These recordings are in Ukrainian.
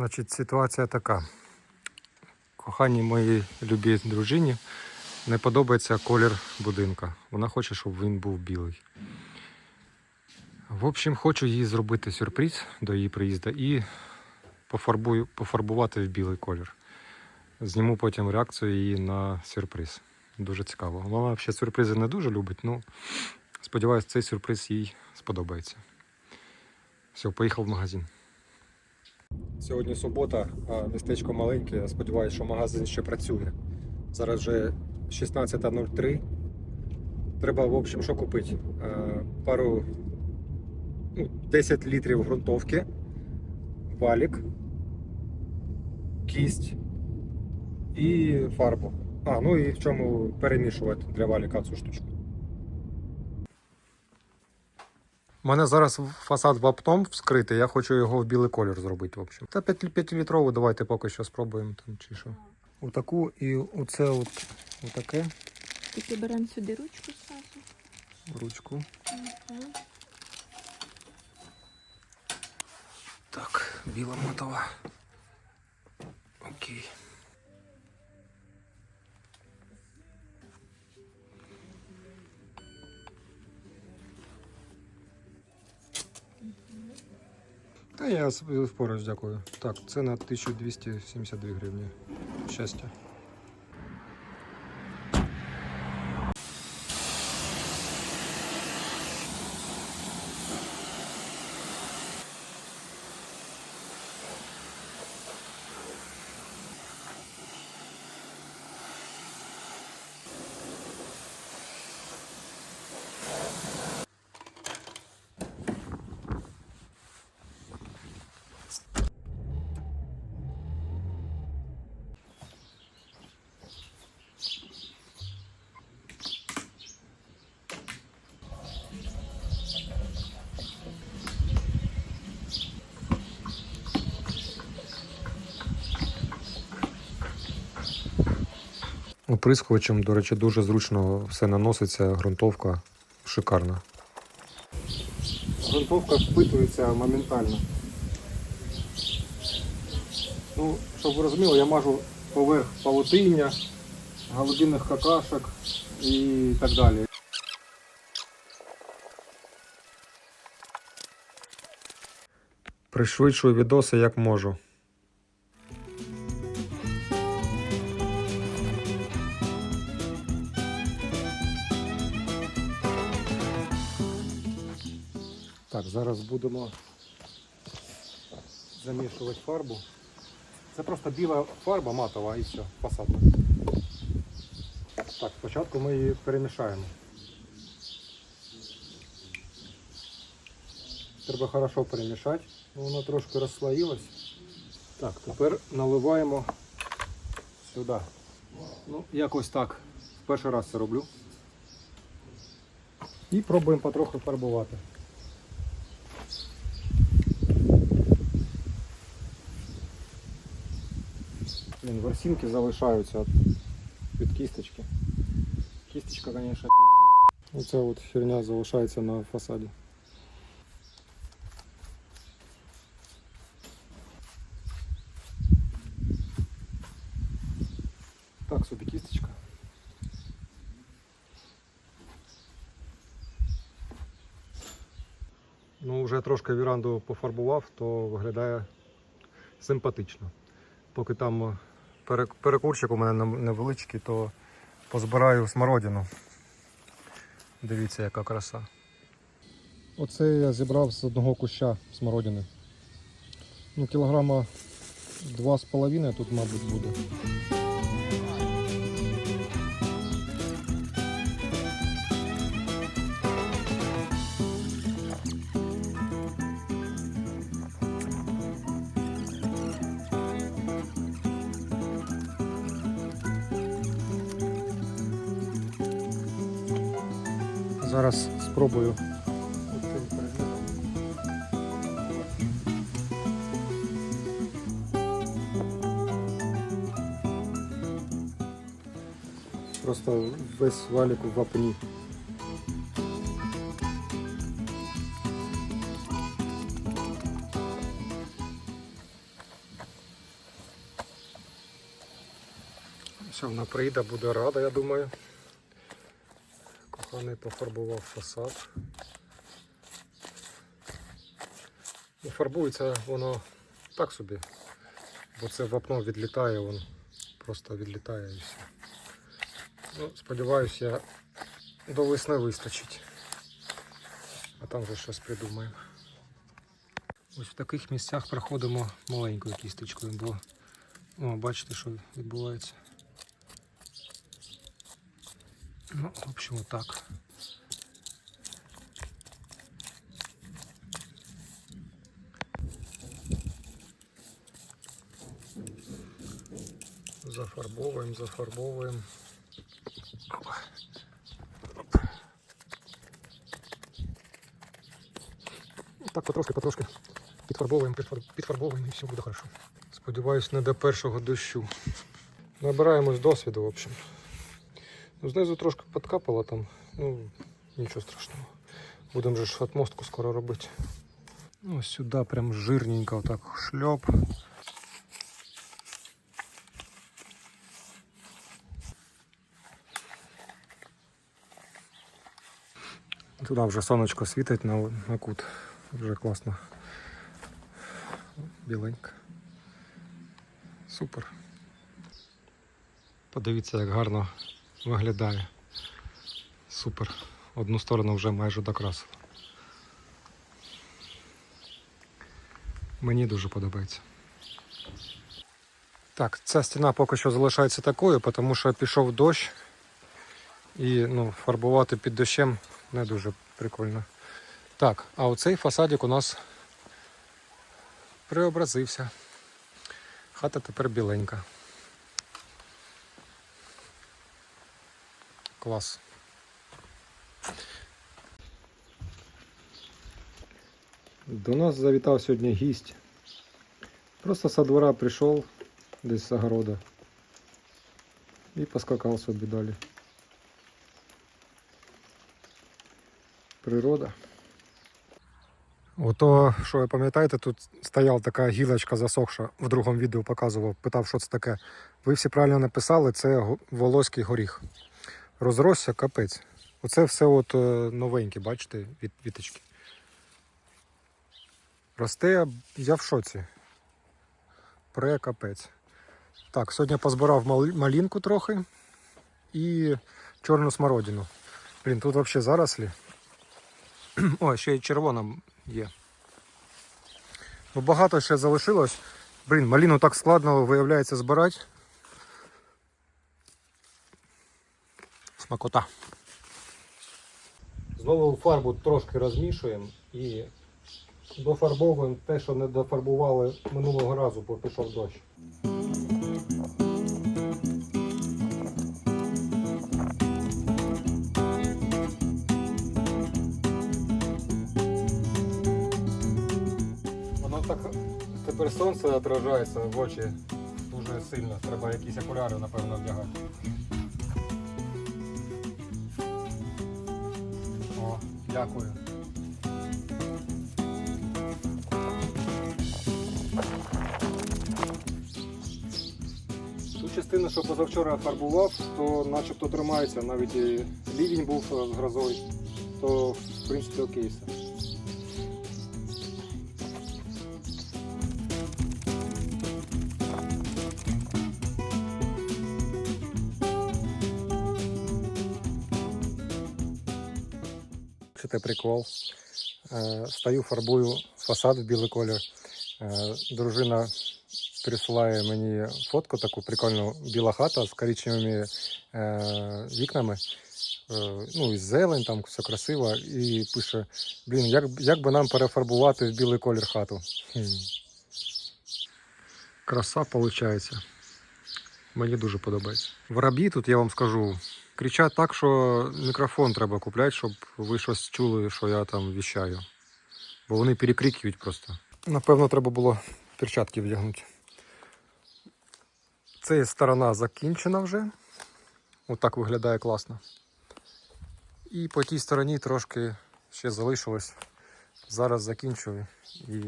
Значить, ситуація така. Коханій моїй любій дружині не подобається колір будинка. Вона хоче, щоб він був білий. В общем, хочу їй зробити сюрприз до її приїзду і пофарбую, пофарбувати в білий колір. Зніму потім реакцію її на сюрприз. Дуже цікаво. Вона взагалі сюрпризи не дуже любить, ну сподіваюся, цей сюрприз їй сподобається. Все, поїхав в магазин. Сьогодні субота, а містечко маленьке. Я сподіваюся, що магазин ще працює. Зараз вже 16.03. Треба, в общем, що купити? Е, Пару ну, 10 літрів ґрунтовки, валік, кість і фарбу. А, ну і в чому перемішувати для валіка цю штучку. У мене зараз фасад ваптом вскритий, я хочу його в білий колір зробити. В общем. Та 5, літрову давайте поки що спробуємо там чи що. Отаку і оце от отаке Тільки беремо сюди ручку зразу. ручку. Так, біла матова. Окей. Я впораюсь, дякую. Так, це на 1272 гривні. Щастя. Оприскувачем, до речі, дуже зручно все наноситься, ґрунтовка шикарна. Ґрунтовка впитується моментально. Ну, щоб ви розуміли, я мажу поверх павутиння, голубиних какашок і так далі. Пришвидшую відоси як можу. Так, зараз будемо замішувати фарбу. Це просто біла фарба матова і все, фасадна. Так, спочатку ми її перемішаємо. Треба хорошо перемішати, бо воно трошки розслоїлось. Так, тепер наливаємо сюди. Ну, якось так. Перший раз це роблю. І пробуємо потроху фарбувати. Блін, ворсинки залишаються від, кісточки. Кісточка, звісно, Оця от херня залишається на фасаді. Так, собі кісточка. Ну, вже трошки віранду пофарбував, то виглядає симпатично. Поки там перекурчик у мене невеличкий, то позбираю смородину. Дивіться, яка краса. Оце я зібрав з одного куща смородини. Ну, кілограма два з половиною тут, мабуть, буде. Зараз спробую. Просто весь валік в вапні. Все, вона прийде, буде рада, я думаю. Коханий пофарбував фасад. Ну, фарбується воно так собі, бо це вапно відлітає, воно просто відлітає і все. Ну, сподіваюся, я до весни вистачить. А там вже щось придумаємо. Ось в таких місцях проходимо маленькою кісточкою, бо о, бачите, що відбувається. Ну, в общем, отак. Зафарбовуємо, зафарбовуємо. Опа. Так, потрошки, потрошки. Підфарбовуємо, підфарбовуємо і все буде хорошо. Сподіваюсь, не до першого дощу. Набираємось досвіду, в общем. Ну, знизу трошки підкапало там, ну нічого страшного. Будемо же ж отмостку скоро робити. Ну, сюди прям жирненько отак шльоп. Туди вже сонечко світить на, на кут. Вже класно. Біленько. Супер. Подивіться, як гарно виглядає. Супер. Одну сторону вже майже докрасило. Мені дуже подобається. Так, ця стіна поки що залишається такою, тому що пішов дощ. І ну, фарбувати під дощем не дуже прикольно. Так, а оцей фасадик у нас преобразився. Хата тепер біленька. Клас. До нас завітав сьогодні гість. Просто со двора прийшов десь з огорода і поскакав собі далі. Природа. Ото, що ви пам'ятаєте, тут стояла така гілочка засохша, в другому відео показував, питав, що це таке. Ви всі правильно написали, це волоський горіх. Розросся капець. Оце все от е, новеньке, бачите, від віточки. Росте, я в шоці. Пре капець. Так, сьогодні позбирав мал- малинку трохи і чорну смородину. Блін, тут взагалі зарослі. О, ще й червона є. Ну, багато ще залишилось. Блін, маліну так складно виявляється збирати. Смакота. Знову фарбу трошки розмішуємо і дофарбовуємо те, що не дофарбували минулого разу, бо пішов дощ. Воно так тепер сонце отражається в очі дуже сильно. Треба якісь окуляри, напевно, вдягати. Дякую. Ту частину, що позавчора фарбував, то начебто тримається, навіть і лівень був е, грозою, то в принципі окей все. Це прикол. Е, Стою, фарбую фасад в білий колір. Е, Дружина присилає мені фотку таку прикольну біла хата з коричневими е, вікнами. Ну, і зелень, там все красиво. І пише: блін, як, як би нам перефарбувати в білий колір хату. Хм. Краса виходить. Мені дуже подобається. Вороб'ї тут, я вам скажу, кричать так, що мікрофон треба купляти, щоб ви щось чули, що я там віщаю. Бо вони перекрикують просто. Напевно, треба було перчатки вдягнути. Ця сторона закінчена вже. Отак виглядає класно. І по тій стороні трошки ще залишилось. Зараз закінчую і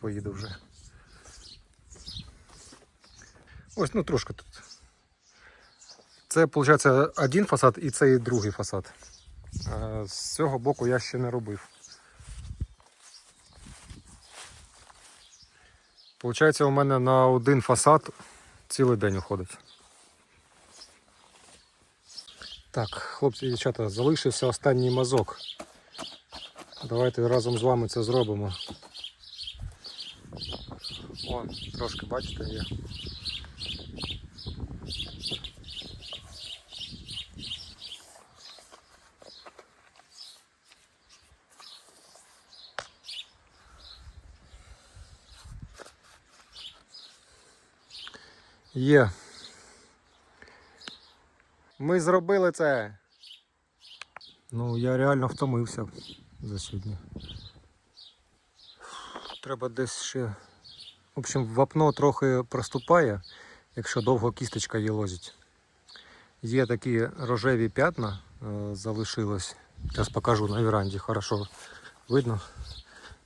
поїду вже. Ось, ну трошки тут Це, виходить, один фасад і це і другий фасад. Е, З цього боку я ще не робив. Получається, у мене на один фасад цілий день уходить. Так, хлопці і дівчата, залишився останній мазок. Давайте разом з вами це зробимо. О, трошки бачите є. Є. Ми зробили це. Ну, я реально втомився за сьогодні. Треба десь ще. В общем, вапно трохи проступає, якщо довго кісточка їлозить. Є такі рожеві п'ятна е, залишилось. Зараз покажу на веранді, хорошо видно.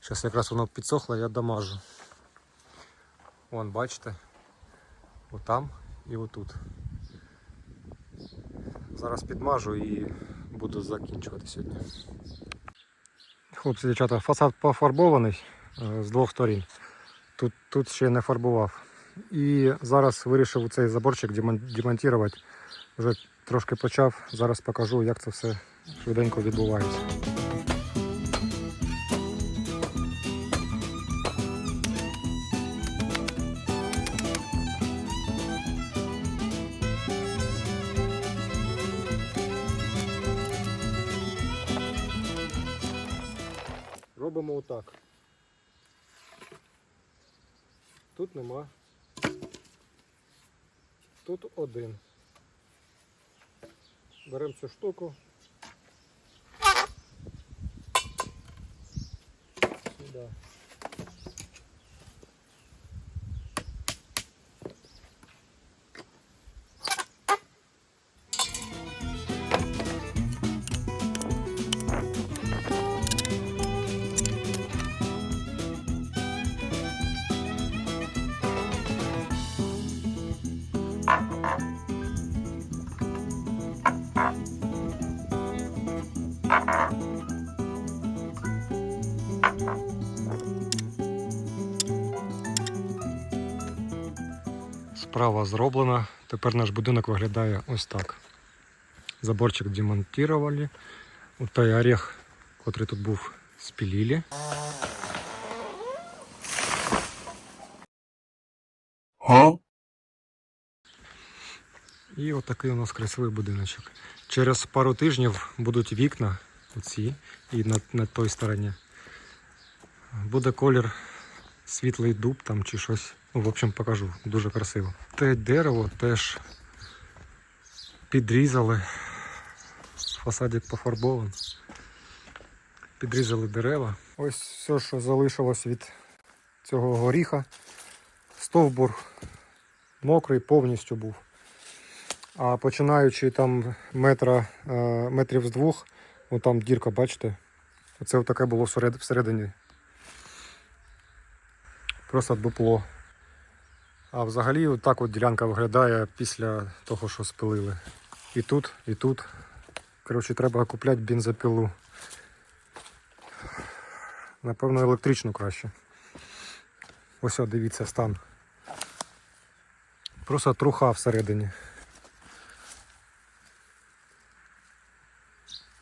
Зараз якраз воно підсохло, я дамажу. Вон, бачите? Отам і отут. Зараз підмажу і буду закінчувати сьогодні. Хлопці, дівчата, фасад пофарбований е, з двох сторін. Тут, тут ще не фарбував. І зараз вирішив цей заборчик демонтувати. Вже трошки почав. Зараз покажу, як це все швиденько відбувається. Нема. Тут один. Беремо цю штуку. Сюди. Справа зроблена. Тепер наш будинок виглядає ось так. Заборчик демонтували. От той орех, котрий тут був, спілили. І отакий у нас красивий будиночок. Через пару тижнів будуть вікна оці і на, на той стороні. Буде колір світлий дуб там чи щось. Ну, в общем, покажу. Дуже красиво. Те дерево теж підрізали. Фасадик пофарбований. Підрізали дерева. Ось все, що залишилось від цього горіха. Стовбур мокрий повністю був. А починаючи там метра, е, метрів з двох, ну там дірка, бачите, оце таке було всередині. Просто дупло. А взагалі от так от ділянка виглядає після того, що спилили. І тут, і тут. Коротше, треба купляти бензопілу. Напевно, електричну краще. Ось, от, дивіться, стан. Просто труха всередині.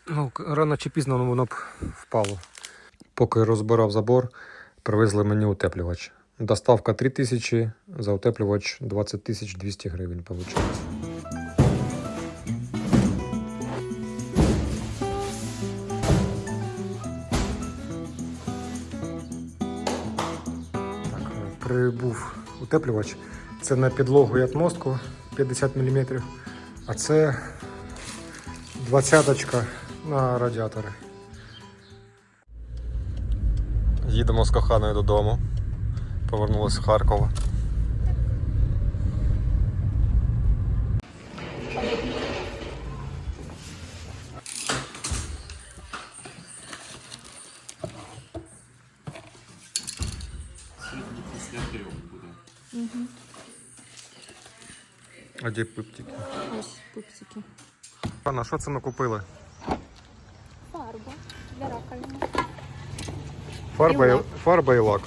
Ну, рано чи пізно воно б впало. Поки розбирав забор, привезли мені утеплювач. Доставка 3000, за утеплювач 20 тисяч 200 гривень виходить. Так, прибув утеплювач. Це на підлогу і отмостку 50 мм, а це двадцяточка на радіатори. Їдемо з коханою додому. Повернулися з Харкова. Сьогодні після трьох буде. А де пиптики? Ось пупсики. Пана, що це ми купили? Фарба для раковини. Фарба І і, лак. фарба і лак.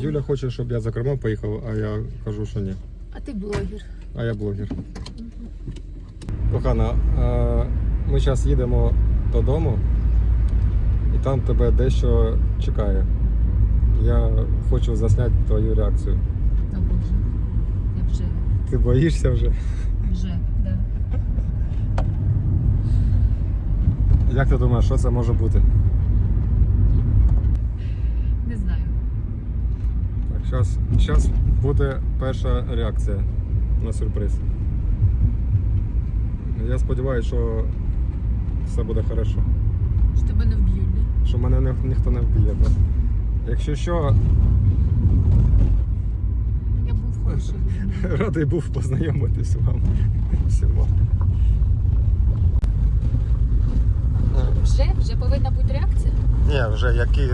Юля хоче, щоб я за кермо поїхав, а я кажу, що ні. А ти блогер. А я блогер. Кохана, е, ми зараз їдемо додому, і там тебе дещо чекає. Я хочу засняти твою реакцію. О Боже, я вже, Ти боїшся вже? вже, Як ти думаєш, що це може бути? Не знаю. Так, зараз, зараз буде перша реакція на сюрприз. Я сподіваюся, що все буде хорошо. Що тебе не вб'ють, да? Що мене ні- ніхто не вб'є. Так? Якщо що, Я був хороший. радий був познайомитись вам. Всього. Вже? Вже повинна бути реакція? Ні, вже які,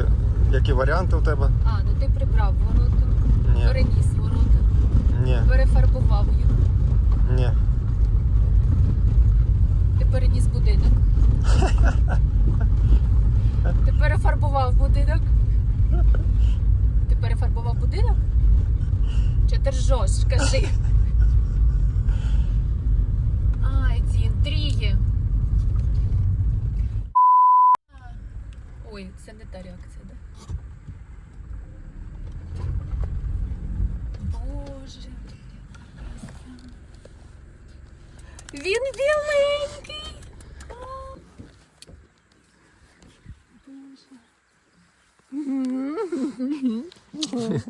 які варіанти у тебе? А, ну ти прибрав ворота, Ні. переніс ворота, Ні. перефарбував їх, Ні. ти переніс будинок. Ти перефарбував будинок. Ти перефарбував будинок? Чи ти ржеш? Кажи. Ой, це не та реакція, да? Боже. Він біленький. А. Боже.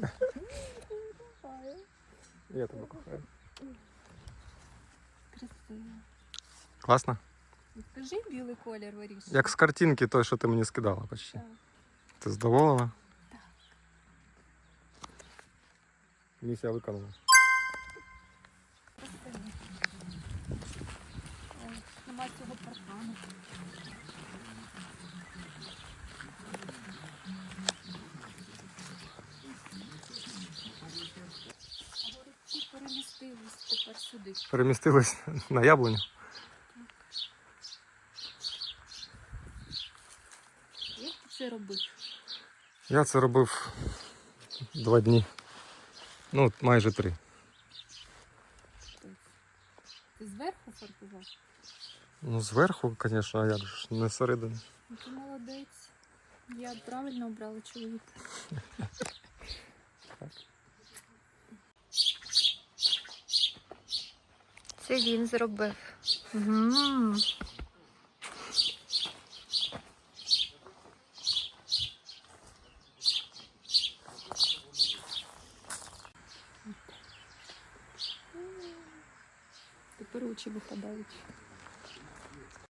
Я тебе кохаю. Красиво. Класно? Скажи білий колір вирішує. Як з картинки той, що ти мені скидала почти. Так. Ти задоволена? Так. Місія виконана. Нема цього паркану. Перемістились тепер сюди. Перемістились на яблуню. Як ти це робив? Я це робив два дні. Ну, майже три. Ти зверху фарбував? Ну, зверху, звісно, а як ж не всередині. Ну, Ти молодець. Я правильно обрала чоловіка. Це він зробив. Угу. Очі випадають.